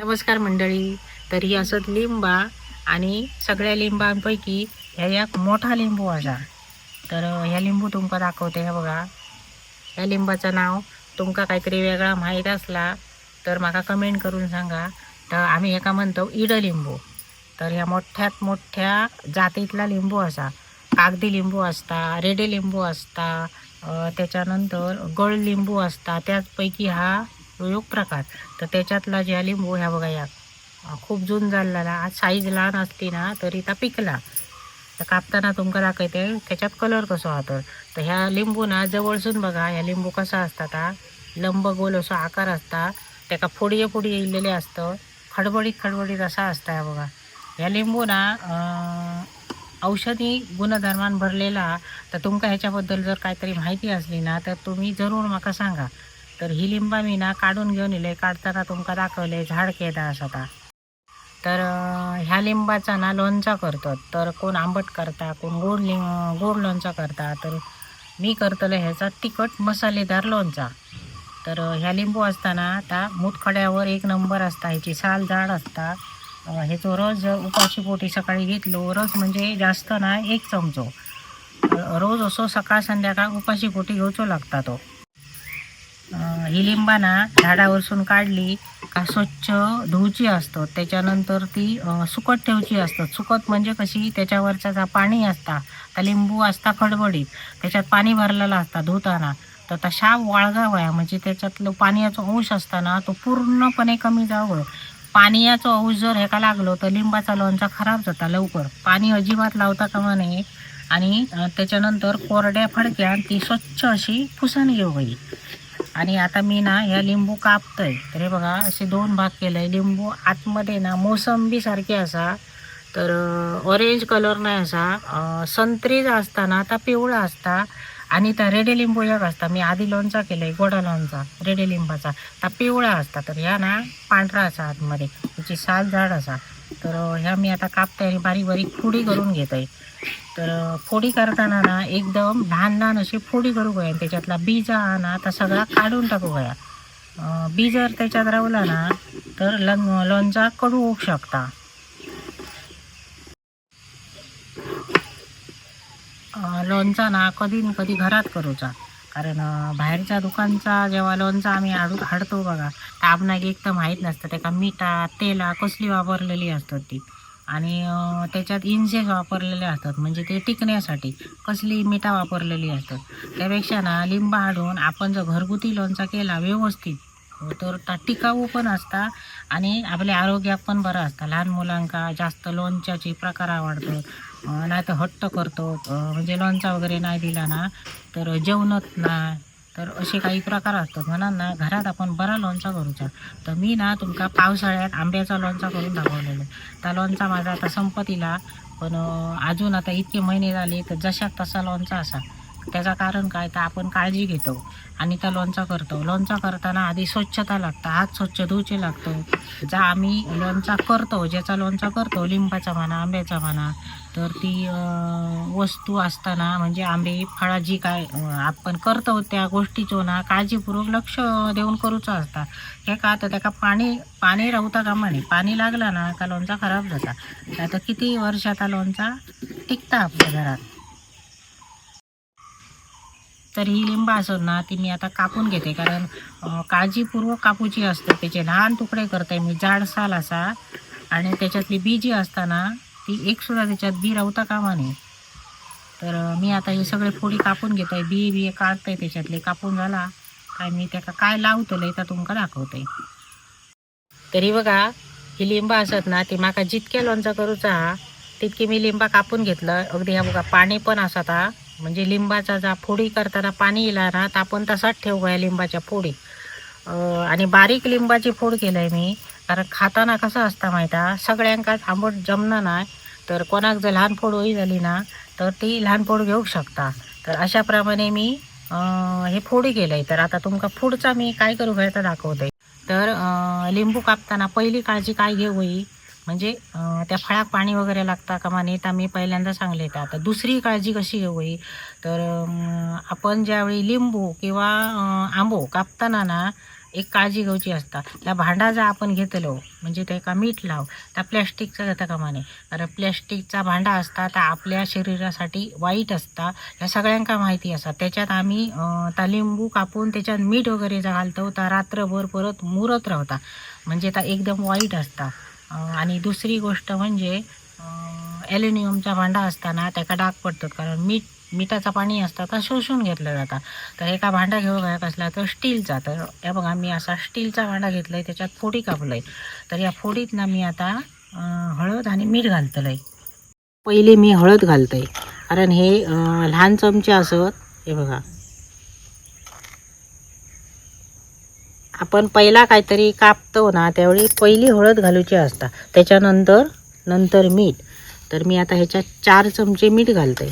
नमस्कार मंडळी. तर ही असत लिंबा आणि सगळ्या लिंबांपैकी ह्या एक मोठा लिंबू असा तर ह्या लिंबू तुमका दाखवते हे बघा. ह्या लिंबाचं नाव तुमका काहीतरी वेगळा माहीत असला तर माका कमेंट करून सांगा. तर आम्ही एका म्हणतो इड लिंबू. तर ह्या मोठ्यात मोठ्या जातीतला लिंबू असा. कागदी लिंबू असता रेडे लिंबू असता त्याच्यानंतर गळ लिंबू असता. त्याचपैकी हा योग प्रकार. तर त्याच्यातला ज्या लिंबू ह्या बघा या. खूप जून झालेला. आज साईज लहान असती ना तरी त्या पिकला. तर कापताना तुमका दाखवते त्याच्यात कलर कसो होतो तर. ह्या लिंबू ना जवळसून बघा ह्या लिंबू कसा असतात हा. लंब गोल असो आकार असता त्याका फोडी फोडी येलेले असतं. खडबडीत खडबडीत असा असता ह्या बघा. ह्या लिंबू ना औषधी गुणधर्मान भरलेला. तर तुमका ह्याच्याबद्दल जर काहीतरी माहिती असली ना तर तुम्ही जरूर माका सांगा. तर ही लिंबा मी ना काढून घेऊन येले काढताना तुमका दाखवले झाड केदा असता तर ह्या लिंबाचा ना लोणचा करतात तर कोण आंबट करता कोण गोड लिंब गोड लोणचा करता तर मी करतलं ह्याचा तिखट मसालेदार लोणचा. तर ह्या लिंबू असताना त्या मुतखड्यावर एक नंबर असता ह्याची साल जाड असता. अं, ह्याचो रस उपाशी पोटी सकाळी घेतलो रस म्हणजे जास्त ना एक चमचो. रोज असो सकाळ संध्याकाळ उपाशी पोटी घेवचो लागता तो. ही लिंबा ना झाडावरसून काढली का स्वच्छ धुवची असतात त्याच्यानंतर ती सुकत ठेवची असतात सुकत म्हणजे कशी? त्याच्यावरचा जा पाणी असता त्या लिंबू असता खडबडीत. त्याच्यात पाणी भरलेला असता धुताना. तर तशा वाळगावया म्हणजे त्याच्यातलं पाण्याचा अंश असताना तो पूर्णपणे कमी जावं. पाण्याचा अंश जर ह्याका लागलो तर लिंबाचा लोणचा खराब जाता लवकर. पाणी अजिबात लावता कामा नये. आणि त्याच्यानंतर कोरड्या फडक्यात ती स्वच्छ अशी पुसून घेऊ आणि आता मी ना ह्या लिंबू कापतोय. तर हे बघा असे दोन भाग केलंय. लिंबू आतमध्ये ना मोसंबी सारखे असा तर ऑरेंज कलर नाही असा. अं, संत्रीचा असताना आता पिवळा असता. आणि त्या रेडे लिंबू एक असता मी आधी लोणचा केलाय गोडा लोणचा रेडे लिंबाचा. त्या पिवळा असता तर ह्या ना पांढरा असा आतमध्ये त्याची साल झाड असा. तर ह्या मी आता कापते आणि बारीक बारीक फोडी करून घेतोय तर फोडी करताना ना एकदम लहान लहान अशी फोडी करू गया. त्याच्यातला बीज हा ना आता सगळा काढून टाकू गया. बी जर त्याच्यात रावला ना तर लं लोणचा कडू होऊ शकता. लोणचा ना कधी न कधी घरात करूचा. कारण बाहेरच्या दुकानचा जेव्हा लोणचा आम्ही हाडू हाडतो बघा तर आपणाक एक तर माहीत नसतं त्याका मिठा तेला कसली वापरलेली असतात ती. आणि त्याच्यात इन्सेस वापरलेले असतात म्हणजे ते टिकण्यासाठी कसली मिठा वापरलेली असतात. त्यापेक्षा ना लिंब हाडून आपण जर घरगुती लोणचा केला व्यवस्थित तर टिकाऊ पण असता आणि आपल्या आरोग्यात पण बरं असतं. लहान मुलांका जास्त लोणच्याचे प्रकार आवडतात. नाही तर हट्ट करतो. म्हणजे लोणचा वगैरे नाही दिला ना तर जेवणत नाही. तर असे काही प्रकार असतात. म्हणा ना घरात आपण बरा लोणचा करूचा तर मी ना तुमका पावसाळ्यात आंब्याचा लोणचा करून दाखवलेलो त्या लोणचा माझा आता संपतीला पण अजून आता इतके महिने झाले तर जशा तसा लोणचा असा. त्याचं कारण काय? तर आपण काळजी घेतो आणि त्या लोणचा करतो. लोणचा करताना आधी स्वच्छता लागतं. हात स्वच्छ धुवचे लागतो. जा आम्ही लोणचा करतो ज्याचा लोणचा करतो लिंबाचा म्हणा आंब्याचा म्हणा तर ती वस्तू असताना म्हणजे आंबे फळाची काय आपण करतो त्या गोष्टीचो ना काळजीपूर्वक लक्ष देऊन करूचं असता हे का? तर त्याका पाणी पाणी राहता कामा नये पाणी लागला ना का लोणचा खराब जाता. आता तर किती वर्षाचा लोणचा टिकता आपल्या घरात? तर ही लिंब असत ना ती मी आता कापून घेते. कारण काळजीपूर्वक कापूची असते. त्याचे लहान तुकडे करते मी जाडसाल असा. आणि त्याच्यातली बी जी असताना ती एकसुद्धा त्याच्यात बी रावता कामा नये. तर मी आता हे सगळे फोडी कापून घेतोय. बी बी काढतंय त्याच्यातले. कापून झाला. काय मी त्याका काय लावतले तर तुमका दाखवते. तरी बघा ही लिंबा असत ना ती माका जितके लोणचं करूचा तितकी मी लिंबा कापून घेतलं. अगदी ह्या बघा पाणी पण असत हा. म्हणजे लिंबाचा जा फोडी करताना पाणी येणार ना तर आपण तसाच ठेवूया लिंबाच्या फोडी. आणि बारीक लिंबाची फोड केलंय मी कारण खाताना कसं असता माहिती आहे? सगळ्यांकाच आंबट जमणार नाही तर कोणाक जर लहान फोड होई झाली ना तर ती लहान फोड घेऊ शकता. तर अशाप्रमाणे मी हे फोडी केलंय. तर आता तुमका पुढचा मी काय करू घ्यायचं दाखवते तर लिंबू कापताना पहिली काळजी काय घेऊ होई? म्हणजे त्या फळाक पाणी वगैरे लागता कामा नये तर मी पहिल्यांदा सांगले तर आता दुसरी काळजी कशी घेऊ तर आपण ज्यावेळी लिंबू किंवा आंबो कापताना ना एक काळजी घेऊची असता. त्या भांडा जर आपण घेतलो म्हणजे तेका मीठ लाव त्या प्लॅस्टिकचा घेता कामा नये कारण प्लॅस्टिकचा भांडा असता तर आपल्या शरीरासाठी वाईट असता ह्या सगळ्यांका माहिती असतात त्याच्यात आम्ही अं, ता लिंबू कापून त्याच्यात मीठ वगैरे जर घालतो तर रात्रभर परत मुरत राहता. म्हणजे त्या एकदम वाईट असता. आणि दुसरी गोष्ट म्हणजे ॲल्युमिनियमचा भांडा असताना त्याका डाग पडतात कारण मीठ मिठाचं पाणी असतं तर शोषून घेतलं जातं. तर एका भांडा घेऊ काय कसला तर स्टीलचा. तर या बघा मी असा स्टीलचा भांडा घेतला आहे त्याच्यात फोडी कापलं आहे तर या फोडीत ना मी आता हळद आणि मीठ घालतलं आहे पहिले मी हळद घालतं आहे कारण हे लहान चमचे असत हे बघा. आपण पहिला काहीतरी कापतो ना त्यावेळी पहिली हळद घालूची असता. त्याच्यानंतर नंतर मीठ. तर मी आता ह्याच्यात चार चमचे मीठ घालते.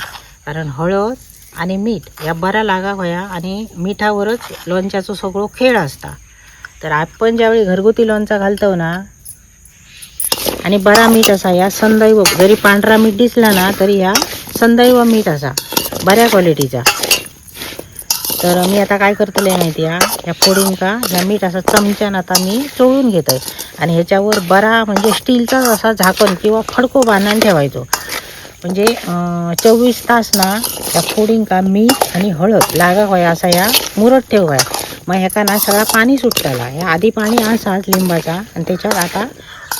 कारण हळद आणि मीठ या बरा लागा व्हाया आणि मिठावरच लोणच्याचं सगळं खेळ असता. तर आपण ज्यावेळी घरगुती लोणचा घालतो ना आणि बरा मीठ असा या संदैव जरी पांढरा मीठ दिसला ना तरी ह्या संदैव मीठ असा बऱ्या क्वालिटीचा तर मी आता काय करतले माहिती आहे ह्या फोडींका ह्या मीठ असं चमच्यानं आता मी चोळून घेत आहे आणि ह्याच्यावर बरा म्हणजे स्टीलचा असा झाकण किंवा खडको बांधून ठेवायचो. म्हणजे चोवीस तास ना त्या फोडींका मीठ आणि हळद लागा होया असा या मुरट ठेवाय मग ह्याका ना सगळा पाणी सुटताला. ह्या आधी पाणी असाच लिंबाचा आणि त्याच्यात आता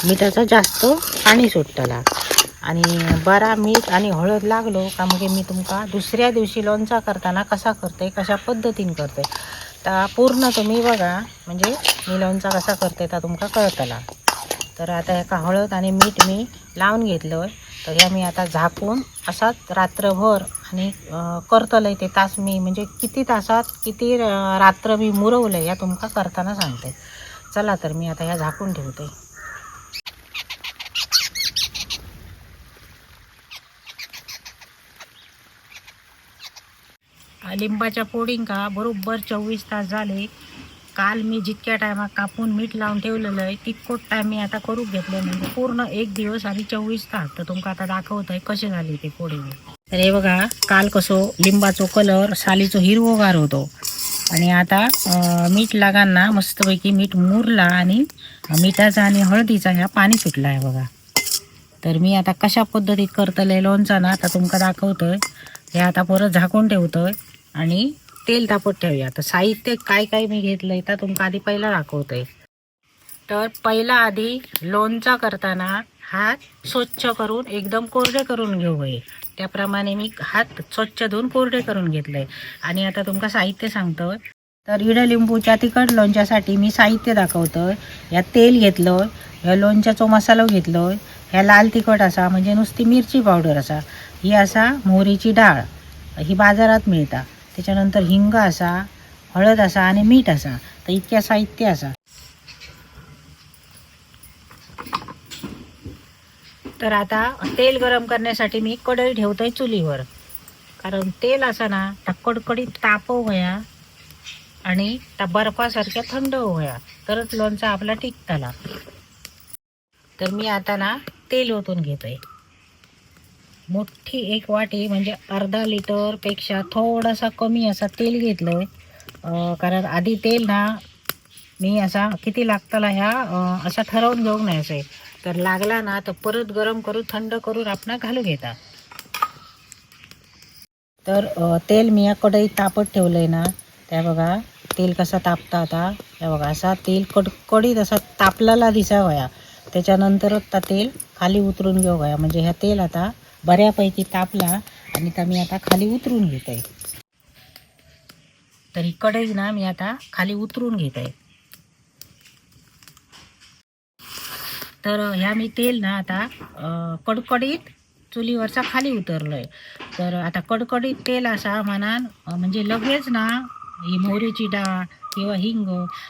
मिठाचा जास्त पाणी सुटताला. आणि बरा मीठ आणि हळद लागलो का मग मी तुमका दुसऱ्या दिवशी लोणचा करताना कसा करते कशा पद्धतीन करते तर पूर्ण तुम्ही बघा म्हणजे मी लोणचा कसा करते तर तुमका कळतला. तर आता एका हळद आणि मीठ मी लावून घेतलं तर ह्या मी आता झाकून असाच रात्रभर आणि अं, करतलंय ते तास मी म्हणजे किती तासात किती रात्र मी मुरवलं या तुमका करताना सांगते. चला तर मी आता ह्या झाकून ठेवते. लिंबाच्या फोडींका बरोबर चोवीस तास झाले. काल मी जितक्या टायमात कापून मीठ लावून ठेवलेलं आहे तितकोच टाईम मी आता करून घेतलं म्हणजे पूर्ण एक दिवस आणि चोवीस तास. तर तुमका आता दाखवत आहे कसे झाले ते फोडी तर हे बघा काल कसो लिंबाचो कलर सालीचो हिरवोगार होतो. आणि आता मीठ लागांना मस्तपैकी मीठ मुरला आणि मिठाचा आणि हळदीचा ह्या पाणी सुटला आहे बघा. तर मी आता कशा पद्धतीत करतले लोणचा ना आता तुमका दाखवतोय. हे आता परत झाकून ठेवतोय. आणि तेल तापत ठेवूया. तर साहित्य काय काय मी घेतलंय तर तुमका आधी पहिला दाखवतोय. तर पहिला आधी लोणचा करताना हात स्वच्छ करून एकदम कोरडे करून घेऊ आहे त्याप्रमाणे मी हात स्वच्छ धुवून कोरडे करून घेतलंय. आणि आता तुमका साहित्य सांगतो तर इडं लिंबूच्या तिखट लोणच्यासाठी मी साहित्य दाखवतोय. या तेल घेतलं ह्या लोणच्याचो मसालो घेतलोय ह्या लाल तिखट असा म्हणजे नुसती मिरची पावडर असा. ही असा मोहरीची डाळ. ही बाजारात मिळता. त्याच्यानंतर हिंग असा हळद असा आणि मीठ असा. तर इतक्या साहित्य असा. तर आता तेल गरम करण्यासाठी मी कढई ठेवतोय चुलीवर. कारण तेल असा ना त्या कडकडीत तापव वया आणि त्या बर्फासारख्या थंड होया. तरच लोणचा आपला टिकताला. तर मी आता ना तेल ओतून घेतोय. मोठी एक वाटी म्हणजे अर्धा लिटरपेक्षा थोडासा कमी असा तेल घेतलं आहे कारण आधी तेल ना मी असा किती लागताला ह्या असा ठरवून घेऊन नाही असे. तर लागला ना तर परत गरम करून थंड करून आपण घालू घेता. तर तेल मी या कढईत तापत ठेवलं आहे ना त्या बघा तेल कसा तापता आता. त्या बघा असा तेल कडकडीत असा तापलेला दिसावया. त्याच्यानंतरच ता तेल खाली उतरून घेऊ गया म्हणजे ह्या तेल आता बऱ्यापैकी तापला आणि तर मी आता खाली उतरून घेत आहे. तर ही कढई ना मी आता खाली उतरून घेत आहे. तर ह्या मी तेल ना आता कडकडीत चुलीवरचा खाली उतरलोय. तर आता कडकडीत तेल असा मनान म्हणजे लगेच ना ही मोहरीची डाळ किंवा हिंग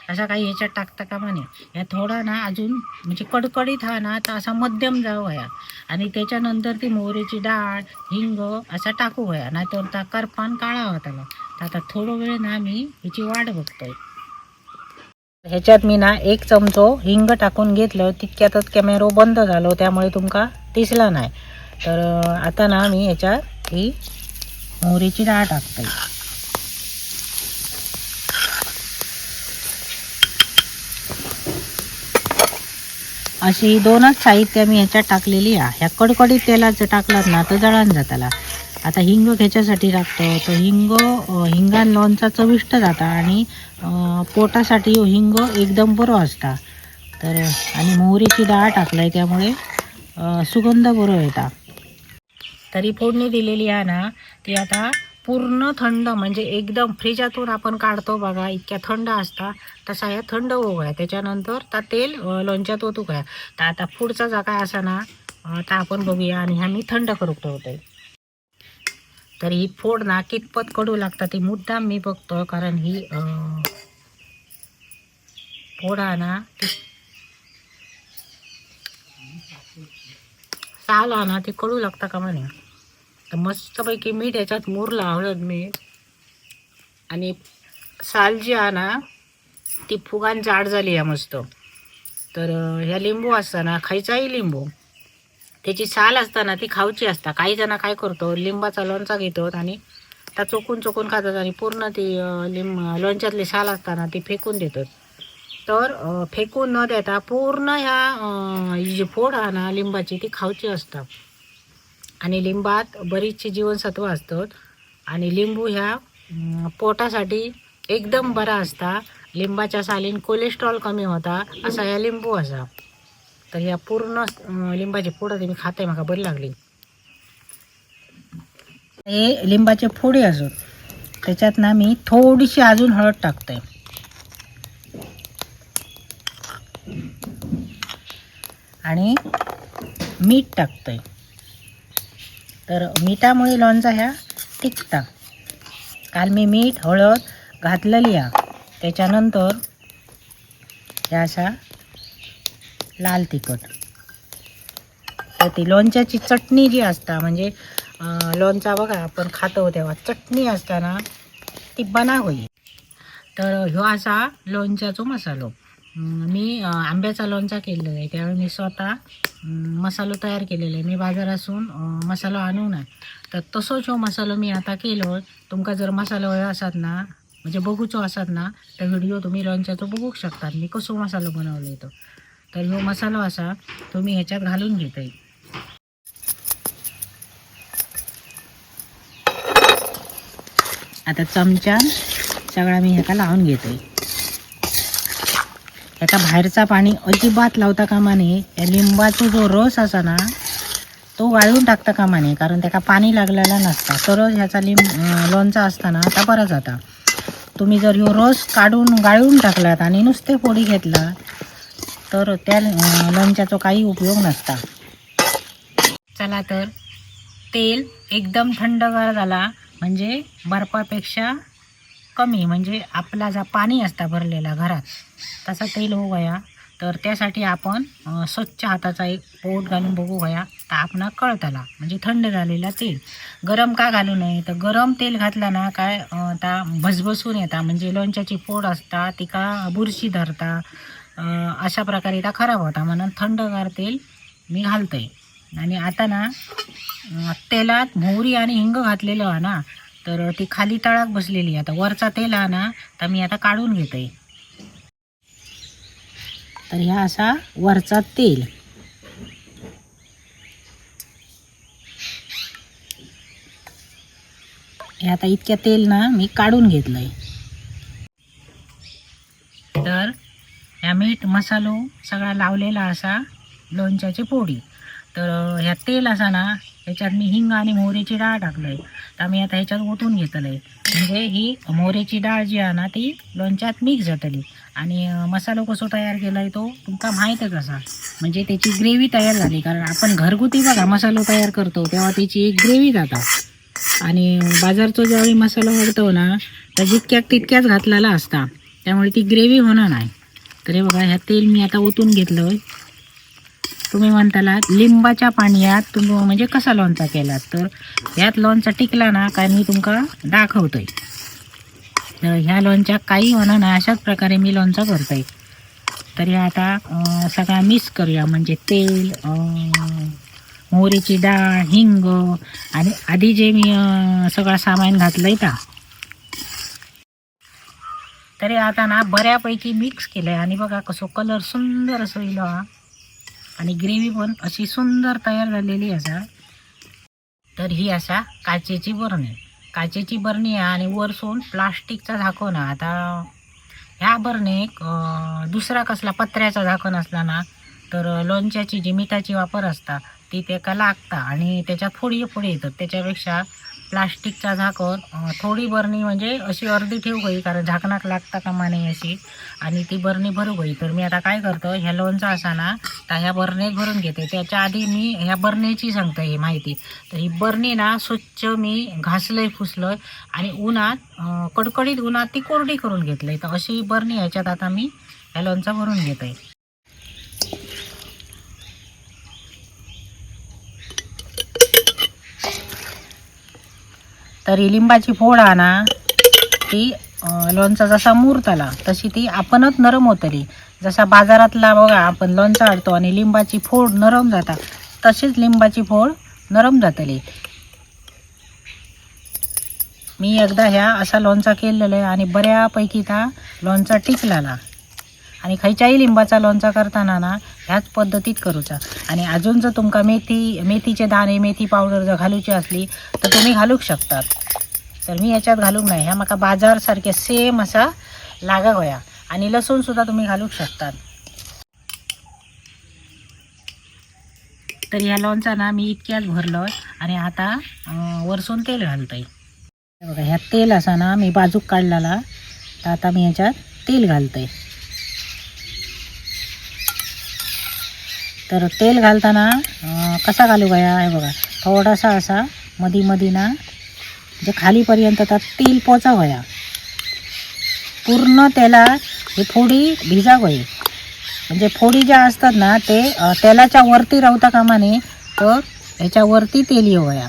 असा काही ह्याच्यात टाकता कामा नये. ह्या थोडा ना अजून म्हणजे कडकडीत हा ना तर असा मध्यम जाऊ वया आणि त्याच्यानंतर ती मोहरीची डाळ हिंग असा टाकू वया नाहीतर त्या करपान काळा त्याला. तर आता थोडं वेळ ना मी हिची वाट बघतोय. ह्याच्यात मी ना एक चमचो हिंग टाकून घेतलं. तितक्यातच कॅमेरो बंद झालो. त्यामुळे तुमका दिसला नाही. तर आता ना मी ह्याच्यात ही मोहरीची डाळ टाकते अशी दोनच साहित्य मी ह्याच्यात टाकलेली आहे. ह्या कडकडीत तेलाचं टाकलात ना तर जळान जाताला आता हिंग ह्याच्यासाठी टाकतो. तर हिंग हिंगान लोणचा चविष्ट जाता आणि पोटासाठी हिंग एकदम बरो असता. तर आणि मोहरीची डाळ टाकलं आहे त्यामुळे सुगंध बरो येता. तरी फोडणी दिलेली आहे ना ती आता पूर्ण थंड म्हणजे एकदम फ्रीजातून आपण काढतो बघा इतक्या थंड असता तसा ह्या थंड होऊ आहे त्याच्यानंतर त्या तेल लोणच्यात ओतू तर आता पुढचा जा काय असा ना तर आपण बघूया आणि ह्या मी थंड करू ठेवते तर ही फोड ना कितपत कडू लागतात ती मुद्दाम मी बघतो कारण ही फोडा फोड आहे ना ती ना ती कडू लागता का म्हणे? तर मस्तपैकी मीठ याच्यात मुरला लावलं मीठ आणि साल जी आहे ना ती फुगान जाड झाली आहे मस्त. तर ह्या लिंबू असताना खायचाही लिंबू. त्याची साल असताना ती खाऊची असता. काही जण काय करतो लिंबाचा लोणचा घेतो आणि त्या चोकून चोकून खातात आणि पूर्ण ती लिंब लोणच्यातली साल असताना ती फेकून देतात. तर फेकून न देता पूर्ण ह्या जी फोड आहे ना लिंबाची ती खाऊची असतात आणि लिंबात बरीचशी जीवनसत्व असतात आणि लिंबू ह्या पोटासाठी एकदम बरा असता. लिंबाच्या सालीन कोलेस्ट्रॉल कमी होता असा ह्या लिंबू असा. तर ह्या पूर्ण लिंबाची फोड मी खाते म्हाका बरी लागली. हे लिंबाचे फोडी असून त्याच्यात ना मी थोडीशी अजून हळद टाकते आणि मीठ टाकतंय. तर मिठामुळे लोणचा ह्या टिकता. काल मी मीठ हळद घातलेली आहे. त्याच्यानंतर ह्या अशा लाल तिखट. तर ती लोणच्याची चटणी जी असता म्हणजे लोणचा बघा आपण खातो तेव्हा चटणी असताना ती बना होईल तर ह्यो असा लोणच्याचो मसालो. मी आंब्याचा लोणचा केलेला आहे. त्यावेळी मी स्वतः मसालो तयार केलेला आहे. मी बाजारातून मसालो आणू ना तर तसोच हो मसालो मी आता केलो. तुमका जर मसालो हवे असत ना म्हणजे बघूचो असत ना तर व्हिडिओ तुम्ही लोणच्याचो बघू शकतात. मी कसो मसालो बनवलो तो. तर ह्यो मसालो असा तुम्ही ह्याच्यात घालून घेताय. आता चमच्यान सगळा मी ह्याका लावून घेतोय. याचा बाहेरचा पाणी अजिबात लावता कामा नये. या लिंबाचा जो रस असा ना तो गाळून टाकता कामा नये कारण त्याका पाणी लागलेला नसता. सरळ ह्याचा लिंब अं, लोणचा असताना आता बरा जाता. तुम्ही जर ह्यो रस काढून गाळून टाकलात आणि नुसते फोडी घेतला तर त्या लोणच्याचा काही उपयोग नसता. चला तर तेल एकदम थंडगार झाला. म्हणजे बर्फापेक्षा कमी म्हणजे आपला जा पाणी असता भरलेला घरात तसा तेल हो गया तर त्यासाठी आपण स्वच्छ हाताचा एक पोट घालून बघू गया तर आपण कळतला म्हणजे थंड झालेला तेल. गरम का घालू नये? तर गरम तेल घातला ना काय अं, ता भसभसून येता. म्हणजे लोणच्याची फोड असता तिका बुरशी धरता अशा प्रकारे ता खराब होता. म्हणून थंडगार तेल मी घालतोय. आणि आता ना तेलात मोहरी आणि हिंग घातलेलं आहे ना तर ती खाली तळाक बसलेली आता वरचा तेल आहे ना तर मी आता काढून घेते. तर ह्या असा वरचा तेल. हे आता इतक्या तेल ना मी काढून घेतलंय. तर ह्या मीठ मसालो सगळा लावलेला असा लोणच्याची पोळी. तर ह्या तेल असा ना ह्याच्यात मी हिंग आणि मोहरीची डाळ टाकलंय. मी आता ह्याच्यात ओतून घेतलंय. म्हणजे ही मोहऱ्याची डाळ जी आहे ना ती लोणच्यात मिक्स जातली. आणि मसालो कसो तयार केलाय तो तुमका माहीतच असा म्हणजे त्याची ग्रेव्ही तयार झाली. कारण आपण घरगुती बघा मसालो तयार करतो तेव्हा त्याची एक ग्रेव्ही जाता. आणि बाजारचा ज्यावेळी मसाला वाढतो ना तर जितक्या तितक्याच घातलेला असता. त्यामुळे ती ग्रेव्ही होणार नाही. तर हे बघा ह्या तेल मी आता ओतून घेतलं तुम्ही म्हणताला लिंबाच्या पाण्यात तुम्ही म्हणजे कसा लोणचा केला? तर ह्यात लोणचा टिकला ना काय मी तुमका दाखवतोय. तर ह्या लोणच्या काही होणार नाही अशाच प्रकारे मी लोणचा करतोय. तर हे आता सगळा मिक्स करूया. म्हणजे तेल मोहरीची डाळ हिंग आणि आधी जे मी सगळं सामान घातलंय का तरी आता ना बऱ्यापैकी मिक्स केलंय. आणि बघा कसं कलर सुंदर असं इलो. हा आणि ग्रेव्ही पण अशी सुंदर तयार झालेली असा तर ही असा काचेची बरणी. काचेची बरणी आहे आणि वरसून प्लास्टिकचा झाकण आहे. आता ह्या बरणीक दुसरा कसला पत्र्याचा झाकण असला ना तर लोणच्याची जी मिठाची वापर असता ती त्याका लागता आणि त्याच्यात फोडी फोडी येतात. त्याच्यापेक्षा प्लास्टिकचा झाकण थोडी बरणी म्हणजे अशी अर्धी ठेवू गई कारण झाकणाक लागता कामा नाही अशी. आणि ती बरणी भरू गई तर मी आता काय करतो ह्या लोणचं असा ना तर ह्या बरणीत भरून घेते. त्याच्या आधी मी ह्या बरणीची सांगतो ही माहिती. तर ही बरणी ना स्वच्छ मी घासलंय फुसलंय आणि उन्हात कडकडीत उन्हात ती कोरडी करून घेतलंय. तर अशी बरणी ह्याच्यात आता मी ह्या लोणचं भरून घेतोय. तर ही लिंबाची फोड आणा. ती लोणचा जसा मुरतला तशी ती आपणच नरम होतली. जसा बाजारातला बघा आपण लोणचा आणतो आणि लिंबाची फोड नरम जाता तशीच लिंबाची फोड नरम जातली. मी एकदा ह्या असा लोणचा केलेला आहे आणि बऱ्यापैकी त्या लोणचा टिकलाला. आणि खयच्याही लिंबाचा लोणचा करताना ना ह्याच पद्धतीत करूचा आणि अजून जर तुमका मेथी मेथीचे दाणे मेथी पावडर जर घालूची असली तर तुम्ही घालूक शकतात. तर मी याच्यात घालूक नाही. ह्या माका बाजार सारखे सेम असा लागा होया आणि लसूण सुद्धा तुम्ही घालूक शकतात. तर ह्या लोणचा ना मी इतक्याच भरलोय आणि आता वरसून तेल घालतोय. बघा ह्या तेल असा ना मी बाजूक काढलेला तर आता मी ह्याच्यात तेल घालतोय. तर तेल घालताना कसा घालू गया? हे बघा थोडासा असा मधी मधी ना म्हणजे खालीपर्यंत त्यात तेल पोचावया. पूर्ण त्याला हे फोडी भिजा म्हणजे फोडी ज्या असतात ना ते तेलाच्या वरती राहता कामा नये तर ह्याच्यावरती तेल येवया.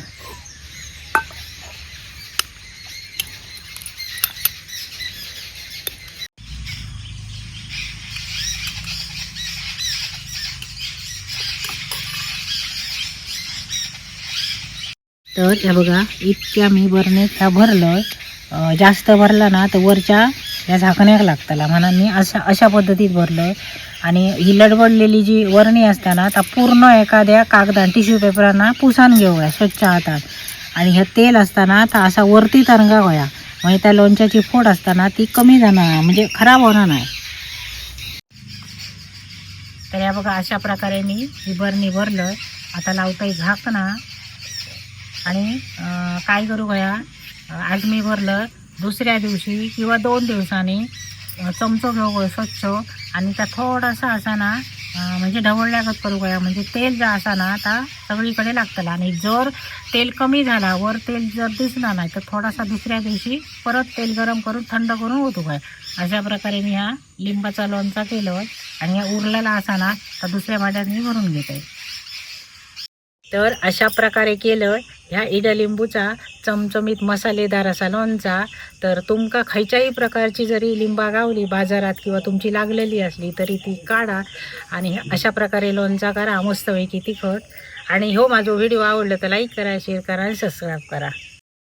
तर हे बघा इतक्या मी बरणीत ह्या भरलं जास्त भरला ना तर वरच्या ह्या झाकण्याक लागतला. म्हणा मी अशा अशा पद्धतीत भरलं. आणि ही लडबडलेली जी वरणी असते ना तर पूर्ण एखाद्या कागदान टिश्यू पेपरांना पुसान घेऊया स्वच्छ हातात. आणि हे तेल असताना तर असा वरती तरंगा होया. म्हणजे त्या लोणच्याची फोड असताना ती कमी जाणार म्हणजे खराब होणार नाही. तर या बघा अशा प्रकारे मी ही बरणी भरलं. आता लावतंय झाकणा. आणि काय करू गया आज मी भरलं दुसऱ्या दिवशी किंवा दोन दिवसांनी चमचो घेऊ स्वच्छ. आणि त्या थोडासा असा ना म्हणजे ढवळल्यागत करू गया. म्हणजे तेल जे असा ना आता सगळीकडे लागतला आणि जर तेल कमी झाला वर तेल जर दिसला नाही तर थोडासा दुसऱ्या दिवशी परत तेल गरम करून थंड करून होतो काय अशा प्रकारे मी हा लिंबाचा लोणचा केलं. आणि या उरलेला असा ना तर दुसऱ्या भाज्यात मी भरून घेते. तर अशा प्रकारे केलं. ह्या इडलिंबूचा चमचमीत मसालेदार असा लोणचा. तर तुमका खयच्याही प्रकारची जरी लिंबा गावली बाजारात किंवा तुमची लागलेली असली तरी ती काढा आणि अशा प्रकारे लोणचा करा. मस्तपैकी तिखट. आणि हो माझा व्हिडिओ आवडला तर लाईक करा शेअर करा आणि सबस्क्राईब करा.